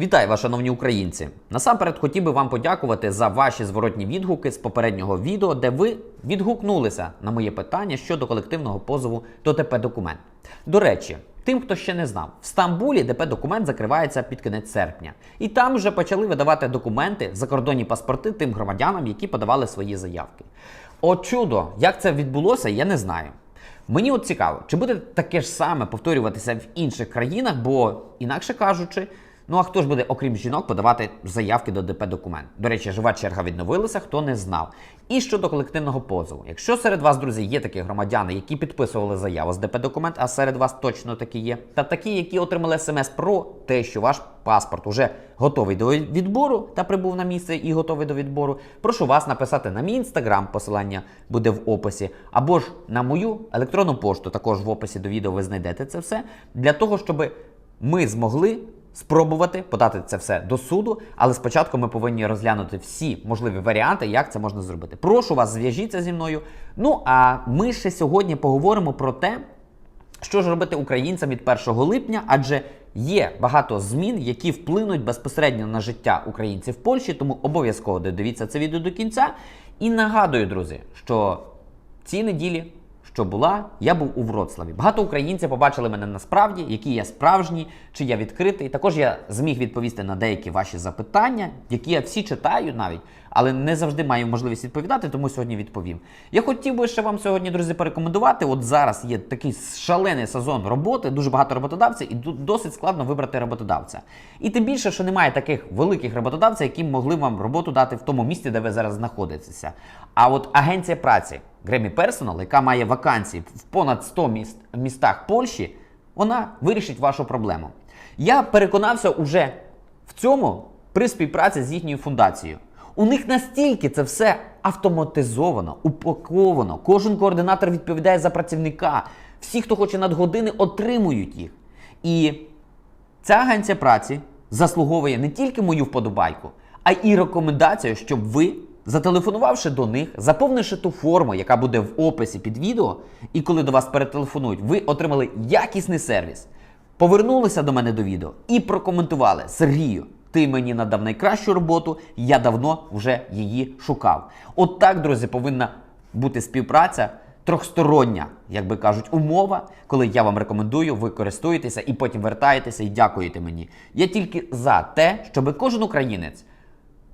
Вітаю вас, шановні українці! Насамперед хотів би вам подякувати за ваші зворотні відгуки з попереднього відео, де ви відгукнулися на моє питання щодо колективного позову до ТП документ. До речі, тим, хто ще не знав, в Стамбулі ДП документ закривається під кінець серпня, і там вже почали видавати документи, закордонні паспорти тим громадянам, які подавали свої заявки. О чудо, як це відбулося, я не знаю. Мені от цікаво, чи буде таке ж саме повторюватися в інших країнах, бо інакше кажучи, ну а хто ж буде, окрім жінок, подавати заявки до ДП документ? До речі, жива черга відновилася, хто не знав. І щодо колективного позову. Якщо серед вас, друзі, є такі громадяни, які підписували заяву з ДП документ, а серед вас точно такі є, та такі, які отримали смс про те, що ваш паспорт уже готовий до відбору та прибув на місце і готовий до відбору, прошу вас написати на мій інстаграм, посилання буде в описі, або ж на мою електронну пошту, також в описі до відео ви знайдете це все, для того, щоб ми змогли спробувати подати це все до суду, але спочатку ми повинні розглянути всі можливі варіанти, як це можна зробити. Прошу вас, зв'яжіться зі мною. Ну а ми ще сьогодні поговоримо про те, що ж робити українцям від 1 липня, адже є багато змін, які вплинуть безпосередньо на життя українців в Польщі, тому обов'язково додивіться це відео до кінця. І нагадую, друзі, що ці неділі, що була, я був у Вроцлаві. Багато українців побачили мене насправді, який я справжній, чи я відкритий. Також я зміг відповісти на деякі ваші запитання, які я всі читаю навіть, але не завжди маю можливість відповідати, тому сьогодні відповім. Я хотів би ще вам сьогодні, друзі, порекомендувати. От зараз є такий шалений сезон роботи, дуже багато роботодавців, і досить складно вибрати роботодавця. І тим більше, що немає таких великих роботодавців, які могли вам роботу дати в тому місці, де ви зараз знаходитеся. А от агенція праці Grammy Personal, яка має вакансії в понад 100 міст, містах Польщі, вона вирішить вашу проблему. Я переконався уже в цьому при співпраці з їхньою фундацією. У них настільки це все автоматизовано, упаковано. Кожен координатор відповідає за працівника. Всі, хто хоче надгодини, отримують їх. І ця агенція праці заслуговує не тільки мою вподобайку, а й рекомендацію, щоб ви, зателефонувавши до них, заповнивши ту форму, яка буде в описі під відео, і коли до вас перетелефонують, ви отримали якісний сервіс, повернулися до мене до відео і прокоментували Сергію. Ти мені надав найкращу роботу, я давно вже її шукав. От так, друзі, повинна бути співпраця трьохстороння, як би кажуть, умова, коли я вам рекомендую, ви користуєтеся і потім вертаєтеся і дякуєте мені. Я тільки за те, щоб кожен українець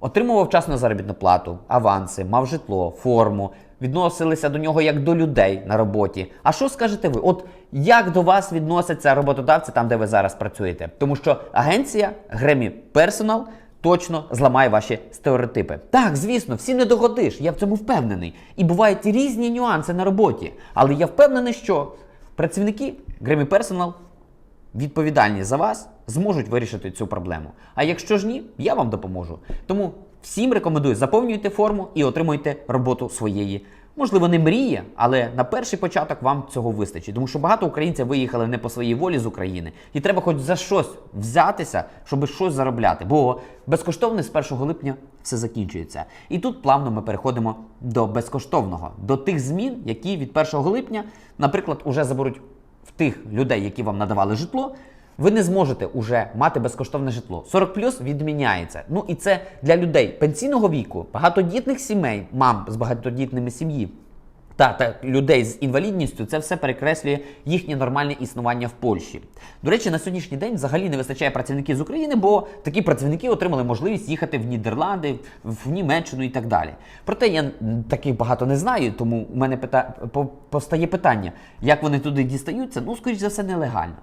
отримував вчасно заробітну плату, аванси, мав житло, форму, відносилися до нього як до людей на роботі. А що скажете ви? От як до вас відносяться роботодавці там, де ви зараз працюєте? Тому що агенція Grammy Personal точно зламає ваші стереотипи. Так, звісно, всі не догодиш, я в цьому впевнений. І бувають різні нюанси на роботі. Але я впевнений, що працівники Grammy Personal відповідальні за вас зможуть вирішити цю проблему. А якщо ж ні, я вам допоможу. Тому всім рекомендую заповнюйте форму і отримуйте роботу своєї. Можливо, не мрії, але на перший початок вам цього вистачить. Тому що багато українців виїхали не по своїй волі з України, і треба хоч за щось взятися, щоб щось заробляти. Бо безкоштовне з 1 липня все закінчується. І тут плавно ми переходимо до безкоштовного, до тих змін, які від 1 липня, наприклад, уже заберуть в тих людей, які вам надавали житло, ви не зможете уже мати безкоштовне житло. 40 плюс відміняється. Ну і це для людей пенсійного віку, багатодітних сімей, мам з багатодітними сім'ї. Та, та людей з інвалідністю це все перекреслює їхнє нормальне існування в Польщі. До речі, на сьогоднішній день взагалі не вистачає працівників з України, бо такі працівники отримали можливість їхати в Нідерланди, в Німеччину і так далі. Проте я таких багато не знаю, тому у мене пита... постає питання, як вони туди дістаються. Ну, скоріш за все, нелегально.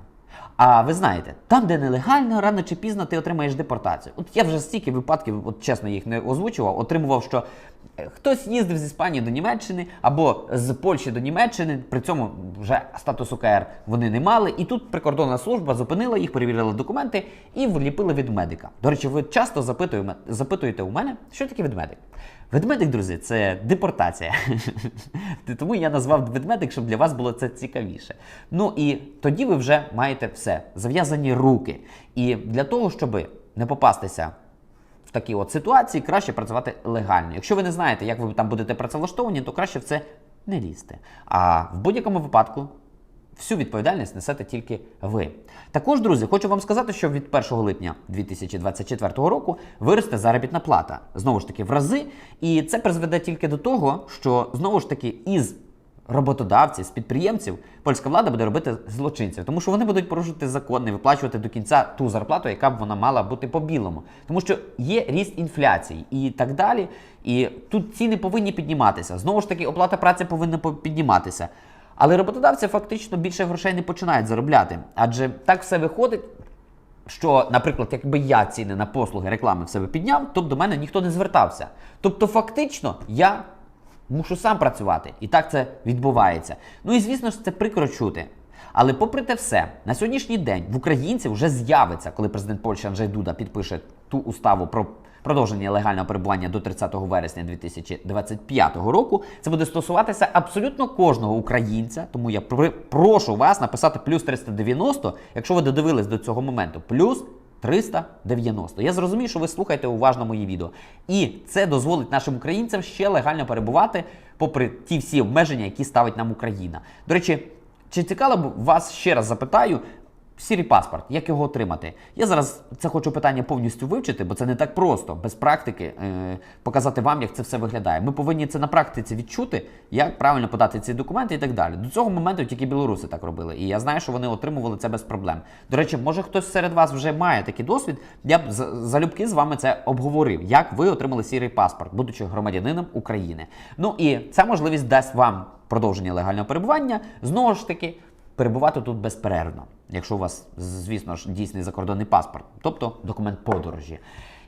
А ви знаєте, там, де нелегально, рано чи пізно ти отримаєш депортацію. От я вже стільки випадків, от чесно їх не озвучував, отримував, що е, хтось їздив з Іспанії до Німеччини або з Польщі до Німеччини, при цьому вже статус УКР вони не мали. І тут прикордонна служба зупинила їх, перевірила документи і вліпили від медика. До речі, ви часто запитуєте у мене, що таке ведмедик? Ведмедик, друзі, це депортація. Тому я назвав ведмедик, щоб для вас було це цікавіше. Ну і тоді ви вже маєте все, зав'язані руки. І для того, щоб не попастися в такій от ситуації, краще працювати легально. Якщо ви не знаєте, як ви там будете працевлаштовані, то краще в це не лізти. А в будь-якому випадку всю відповідальність несете тільки ви. Також, друзі, хочу вам сказати, що від 1 липня 2024 року виросте заробітна плата знову ж таки в рази, і це призведе тільки до того, що знову ж таки із роботодавців, з підприємців польська влада буде робити злочинців, тому що вони будуть порушувати закони, виплачувати до кінця ту зарплату, яка б вона мала бути по білому, тому що є ріст інфляції і так далі. І тут ціни повинні підніматися. Знову ж таки, оплата праці повинна підніматися. Але роботодавці фактично більше грошей не починають заробляти, адже так все виходить. Що, наприклад, якби я ціни на послуги реклами в себе підняв, то б до мене ніхто не звертався. Тобто, фактично, я мушу сам працювати. І так це відбувається. Ну і звісно ж, це прикро чути. Але попри те все, на сьогоднішній день в українців вже з'явиться, коли президент Польщі Анджей Дуда підпише ту уставу про продовження легального перебування до 30 вересня 2025 року. Це буде стосуватися абсолютно кожного українця. Тому я прошу вас написати плюс 390, якщо ви додивились до цього моменту. Плюс 390. Я зрозумів, що ви слухаєте уважно мої відео. І це дозволить нашим українцям ще легально перебувати, попри ті всі обмеження, які ставить нам Україна. До речі, чи цікаво б вас ще раз запитаю? Сірий паспорт, як його отримати? Я зараз це хочу питання повністю вивчити, бо це не так просто, без практики е, показати вам, як це все виглядає. Ми повинні це на практиці відчути, як правильно подати ці документи і так далі. До цього моменту тільки білоруси так робили, і я знаю, що вони отримували це без проблем. До речі, може хтось серед вас вже має такий досвід. Я б залюбки з вами це обговорив, як ви отримали сірий паспорт, будучи громадянином України. Ну і ця можливість дасть вам продовження легального перебування. Знову ж таки перебувати тут безперервно, якщо у вас, звісно ж, дійсний закордонний паспорт, тобто документ подорожі.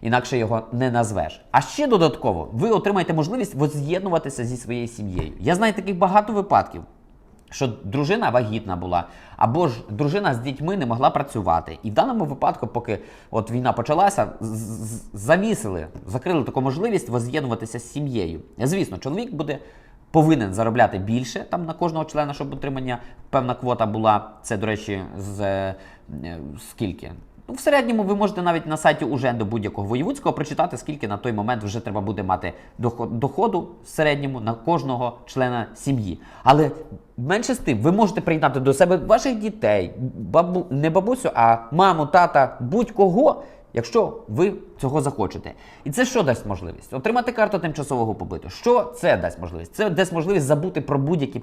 Інакше його не назвеш. А ще додатково ви отримаєте можливість воз'єднуватися зі своєю сім'єю. Я знаю таких багато випадків. Що дружина вагітна була, або ж дружина з дітьми не могла працювати. І в даному випадку, поки от війна почалася, завісили, закрили таку можливість воз'єднуватися з сім'єю. Звісно, чоловік буде повинен заробляти більше там на кожного члена, щоб утримання певна квота була. Це, до речі, з е, скільки? Ну, в середньому ви можете навіть на сайті Уженду будь-якого воєвудського прочитати, скільки на той момент вже треба буде мати доход- доходу в середньому на кожного члена сім'ї. Але менше з тим, ви можете приєднати до себе ваших дітей, бабу, не бабусю, а маму, тата, будь-кого, якщо ви цього захочете. І це що дасть можливість? Отримати карту тимчасового побиту. Що це дасть можливість? Це дасть можливість забути про будь-які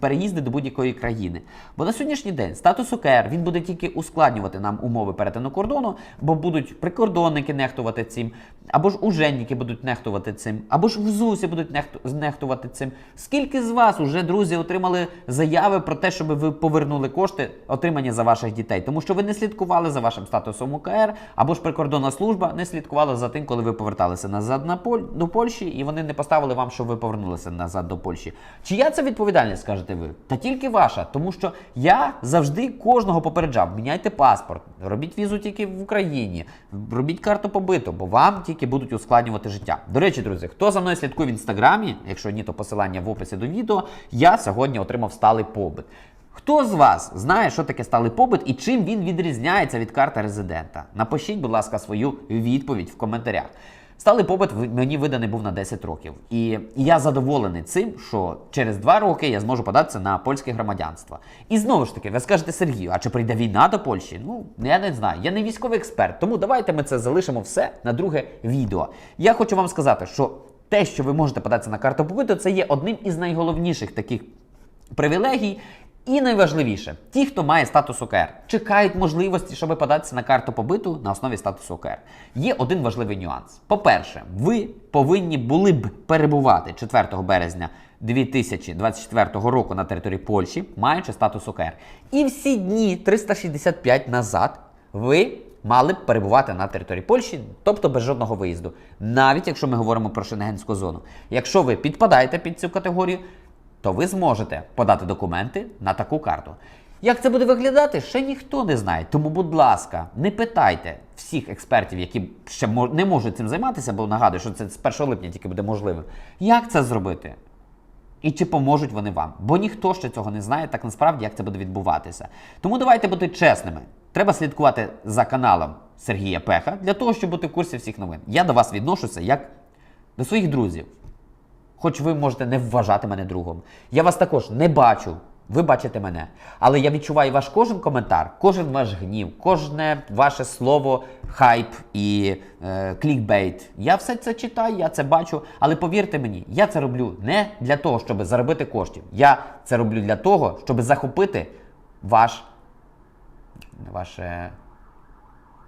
переїзди до будь-якої країни. Бо на сьогоднішній день статус ОКР він буде тільки ускладнювати нам умови перетину кордону, бо будуть прикордонники нехтувати цим, або ж уженники будуть нехтувати цим, або ж в ЗУСі будуть нехту- нехтувати цим. Скільки з вас уже, друзі, отримали заяви про те, щоб ви повернули кошти, отримані за ваших дітей, тому що ви не слідкували за вашим статусом УКР, або ж прикордонна служба не слідкувала за тим, коли ви поверталися назад на Поль... до Польщі, і вони не поставили вам, що ви повернулися назад до Польщі. Чия це відповідальність, скажете ви? Та тільки ваша, тому що я завжди кожного попереджав: міняйте паспорт, робіть візу тільки в Україні, робіть карту побиту, бо вам тільки будуть ускладнювати життя. До речі, друзі, хто за мною слідкує в інстаграмі, якщо ні, то посилання в описі до відео, я сьогодні отримав сталий побит. Хто з вас знає, що таке сталий побит і чим він відрізняється від карти резидента? Напишіть, будь ласка, свою відповідь в коментарях. Сталий побит мені виданий був на 10 років. І я задоволений цим, що через 2 роки я зможу податися на польське громадянство. І знову ж таки, ви скажете Сергію, а чи прийде війна до Польщі? Ну, я не знаю. Я не військовий експерт, тому давайте ми це залишимо все на друге відео. Я хочу вам сказати, що те, що ви можете податися на карту побиту, це є одним із найголовніших таких привілегій. І найважливіше, ті, хто має статус ОКР, чекають можливості, щоб податися на карту побиту на основі статусу ОКР. Є один важливий нюанс. По-перше, ви повинні були б перебувати 4 березня 2024 року на території Польщі, маючи статус ОКР. І всі дні 365 назад ви мали б перебувати на території Польщі, тобто без жодного виїзду, навіть якщо ми говоримо про Шенгенську зону. Якщо ви підпадаєте під цю категорію, то ви зможете подати документи на таку карту. Як це буде виглядати, ще ніхто не знає. Тому, будь ласка, не питайте всіх експертів, які ще не можуть цим займатися, бо нагадую, що це з 1 липня тільки буде можливим. Як це зробити? І чи поможуть вони вам? Бо ніхто ще цього не знає, так насправді як це буде відбуватися. Тому давайте бути чесними. Треба слідкувати за каналом Сергія Пеха для того, щоб бути в курсі всіх новин. Я до вас відношуся як до своїх друзів. Хоч ви можете не вважати мене другом. Я вас також не бачу ви бачите мене. Але я відчуваю ваш кожен коментар, кожен ваш гнів, кожне ваше слово, хайп і е, клікбейт. Я все це читаю, я це бачу. Але повірте мені, я це роблю не для того, щоб заробити коштів. Я це роблю для того, щоб захопити ваш, ваше,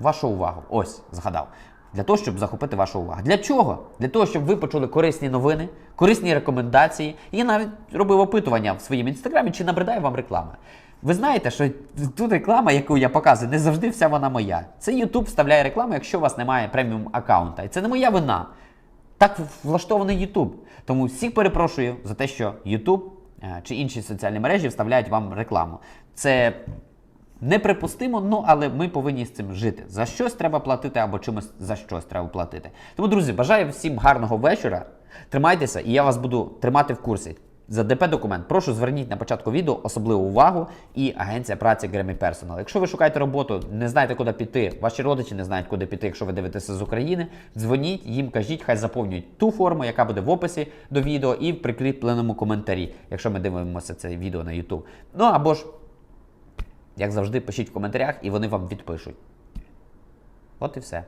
вашу увагу. Ось, згадав. Для того, щоб захопити вашу увагу. Для чого? Для того, щоб ви почули корисні новини, корисні рекомендації. Я навіть робив опитування в своєму інстаграмі, чи набридає вам реклама. Ви знаєте, що тут реклама, яку я показую, не завжди вся вона моя. Це YouTube вставляє рекламу, якщо у вас немає преміум аккаунта. І це не моя вина. Так влаштований YouTube. Тому всіх перепрошую за те, що YouTube е, чи інші соціальні мережі вставляють вам рекламу. Це неприпустимо, ну але ми повинні з цим жити. За щось треба платити або чимось за щось треба платити. Тому, друзі, бажаю всім гарного вечора. Тримайтеся, і я вас буду тримати в курсі. За ДП документ прошу зверніть на початку відео особливу увагу і агенція праці Grammy Personal. Якщо ви шукаєте роботу, не знаєте, куди піти, ваші родичі не знають, куди піти, якщо ви дивитеся з України, дзвоніть їм, кажіть, хай заповнюють ту форму, яка буде в описі до відео, і в прикріпленому коментарі, якщо ми дивимося це відео на YouTube. Ну або ж, як завжди, пишіть в коментарях, і вони вам відпишуть. От і все.